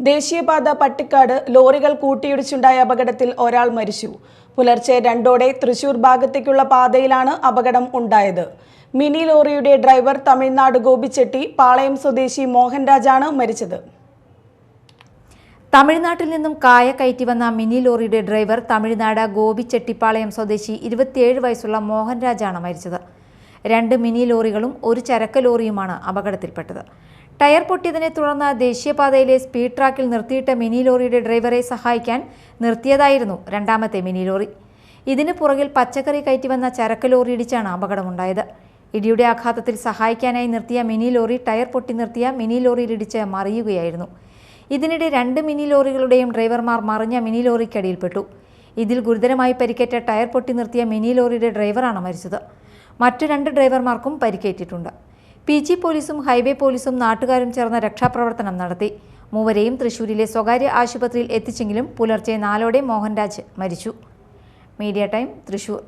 ദേശീയപാത പട്ടിക്കാട് ലോറികൾ കൂട്ടിയിടിച്ചുണ്ടായ അപകടത്തിൽ ഒരാൾ മരിച്ചു. പുലർച്ചെ രണ്ടോടെ തൃശൂർ ഭാഗത്തേക്കുള്ള പാതയിലാണ് അപകടം ഉണ്ടായത്. മിനി ലോറിയുടെ ഡ്രൈവർ തമിഴ്നാട് ഗോപിച്ചെട്ടി പാളയം സ്വദേശി മോഹൻരാജാണ് മരിച്ചത്. തമിഴ്നാട്ടിൽ നിന്നും കായ കയറ്റി വന്ന മിനി ലോറിയുടെ ഡ്രൈവർ തമിഴ്നാട് ഗോപിച്ചെട്ടിപ്പാളയം സ്വദേശി ഇരുപത്തിയേഴ് വയസ്സുള്ള മോഹൻരാജാണ് മരിച്ചത്. രണ്ട് മിനി ലോറികളും ഒരു ചരക്ക് ലോറിയുമാണ് അപകടത്തിൽപ്പെട്ടത്. ടയർ പൊട്ടിയതിനെ തുടർന്ന് ദേശീയപാതയിലെ സ്പീഡ് ട്രാക്കിൽ നിർത്തിയിട്ട മിനി ലോറിയുടെ ഡ്രൈവറെ സഹായിക്കാൻ നിർത്തിയതായിരുന്നു രണ്ടാമത്തെ മിനി ലോറി. ഇതിന് പുറകിൽ പച്ചക്കറി കയറ്റി വന്ന ചരക്ക് ലോറി ഇടിച്ചാണ് അപകടമുണ്ടായത്. ഇടിയുടെ ആഘാതത്തിൽ സഹായിക്കാനായി നിർത്തിയ മിനി ലോറി ടയർ പൊട്ടി നിർത്തിയ മിനി ലോറിയിലിടിച്ച് മറിയുകയായിരുന്നു. ഇതിനിടെ രണ്ട് മിനി ലോറികളുടെയും ഡ്രൈവർമാർ മറിഞ്ഞ മിനി ലോറിക്കടിയിൽപ്പെട്ടു. ഇതിൽ ഗുരുതരമായി പരിക്കേറ്റ ടയർ പൊട്ടി നിർത്തിയ മിനി ലോറിയുടെ ഡ്രൈവറാണ് മരിച്ചത്. മറ്റു രണ്ട് ഡ്രൈവർമാർക്കും പരിക്കേറ്റിട്ടുണ്ട്. പി ജി പോലീസും ഹൈവേ പോലീസും നാട്ടുകാരും ചേർന്ന് രക്ഷാപ്രവർത്തനം നടത്തി. മൂവരെയും തൃശൂരിലെ സ്വകാര്യ ആശുപത്രിയിൽ എത്തിച്ചെങ്കിലും പുലർച്ചെ നാലോടെ മോഹൻരാജ് മരിച്ചു. Media time Thrissur.